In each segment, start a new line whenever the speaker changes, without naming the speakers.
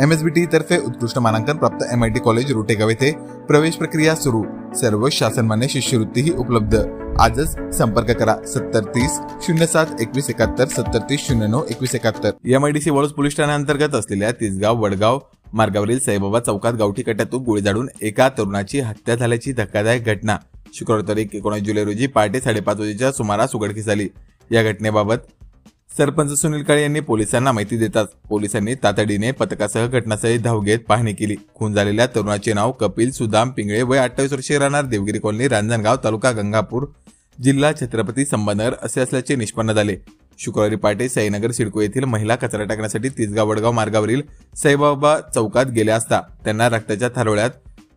M S बी T तर्फे उत्कृष्ट मानांकन प्राप्त M I T college Rotegaon येथे प्रवेश प्रक्रिया सुरू. सर्व शासनमान्य शिष्यवृत्तीही उपलब्ध. आजच संपर्क करा. सत्तर तीस शून्य सात एकवीस एकाहत्तर सत्तर तीस शून्य नऊ एकवीस एकाहत्तर. M I D C Waluj police ठाण्याअंतर्गत असलेल्या तिसगाव वडगाव मार्गावरील साईबाबा चौकात गावठी कट्ट्यातून गोळी झाडून एका तरुणाची हत्या झाल्याची धक्कादायक घटना. शुक्रवार तारीख एकोणीस जुलै रोजी पहाटे साडेपाच वाजेच्या सुमारास उघडकीस आली. या घटनेबाबत सरपंच सुनील काळे यांनी पोलिसांना माहिती देताच पोलिसांनी तातडीने पथकासह घटनास्थळी धाव घेत पाहणी केली. खून झालेल्या तरुणाचे नाव कपिल सुदाम पिंगळे वय अठ्ठावीस वर्षे राहणार देवगिरी कॉलनी रांजणगाव तालुका गंगापूर जिल्हा छत्रपती संभानगर असे असल्याचे निष्पन्न झाले. शुक्रवारी पहाटे साईनगर सिडको येथील महिला कचरा टाकण्यासाठी तिसगाव वडगाव मार्गावरील साईबाबा चौकात गेल्या असता त्यांना रक्ताच्या थारोळ्यात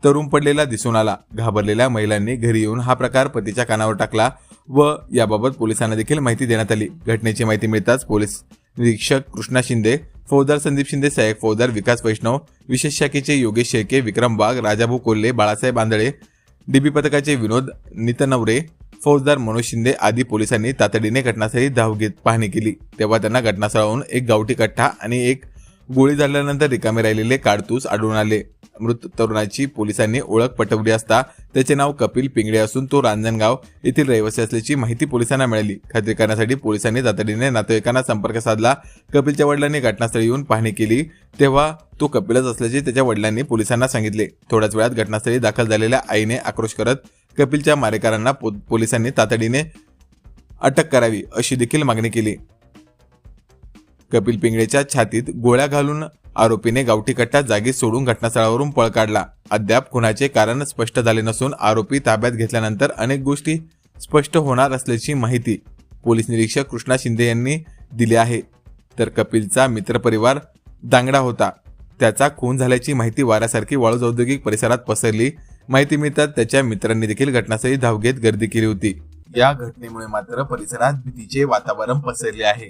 तरुण पडलेला दिसून आला. घाबरलेल्या महिलांनी घरी येऊन हा प्रकार पतीच्या कानावर टाकला. व याबाबत पोलिसांना देखील माहिती देण्यात आली. घटनेची माहिती मिळताच पोलीस निरीक्षक कृष्णा शिंदे फौजदार संदीप शिंदे साहेब फौजदार विकास वैष्णव विशेष शाखेचे योगेश शेळके विक्रम वाघ राजाभाऊ कोल्हे बाळासाहेब आंधळे डीबी पथकाचे विनोद नितनवरे फौजदार मनोज शिंदे आदी पोलिसांनी तातडीने घटनास्थळी धाव घेत पाहणी केली. तेव्हा त्यांना घटनास्थळाहून एक गावठी कट्टा आणि एक गोळी झाल्यानंतर रिकामे राहिलेले काडतूस आढळून आले. मृत तरुणाची पोलिसांनी ओळख पटवली असता त्याचे नाव कपिल पिंगळे असून तो रांजणगाव येथील रहिवासी असल्याची माहिती पोलिसांना मिळाली. खात्री करण्यासाठी पोलिसांनी तातडीने नातेवाईकांना संपर्क साधला. कपिलच्या वडिलांनी घटनास्थळी येऊन पाहणी केली. तेव्हा तो कपिलच असल्याचे त्याच्या वडिलांनी पोलिसांना सांगितले. थोड्याच वेळात घटनास्थळी दाखल झालेल्या आईने आक्रोश करत कपिलच्या मारेकरांना पो- पोलिसांनी तातडीने अटक करावी अशी देखील मागणी केली. कपिल पिंगळेच्या छातीत गोळ्या घालून आरोपीने गावठी कट्टा जागी सोडून घटनास्थळावरून पळ काढला. अद्याप खुनाचे कारण स्पष्ट झाले नसून आरोपी ताब्यात घेतल्यानंतर अनेक गोष्टी स्पष्ट होणार असल्याची माहिती पोलीस निरीक्षक कृष्णा शिंदे यांनी दिली आहे. तर कपिलचा मित्रपरिवार दांगडा होता. त्याचा खून झाल्याची माहिती वाऱ्यासारखी वाळूज औद्योगिक परिसरात पसरली. माहिती मिळतात त्याच्या मित्रांनी देखील घटनास्थळी धाव घेत गर्दी केली होती. या घटनेमुळे मात्र परिसरात भीतीचे वातावरण पसरले आहे.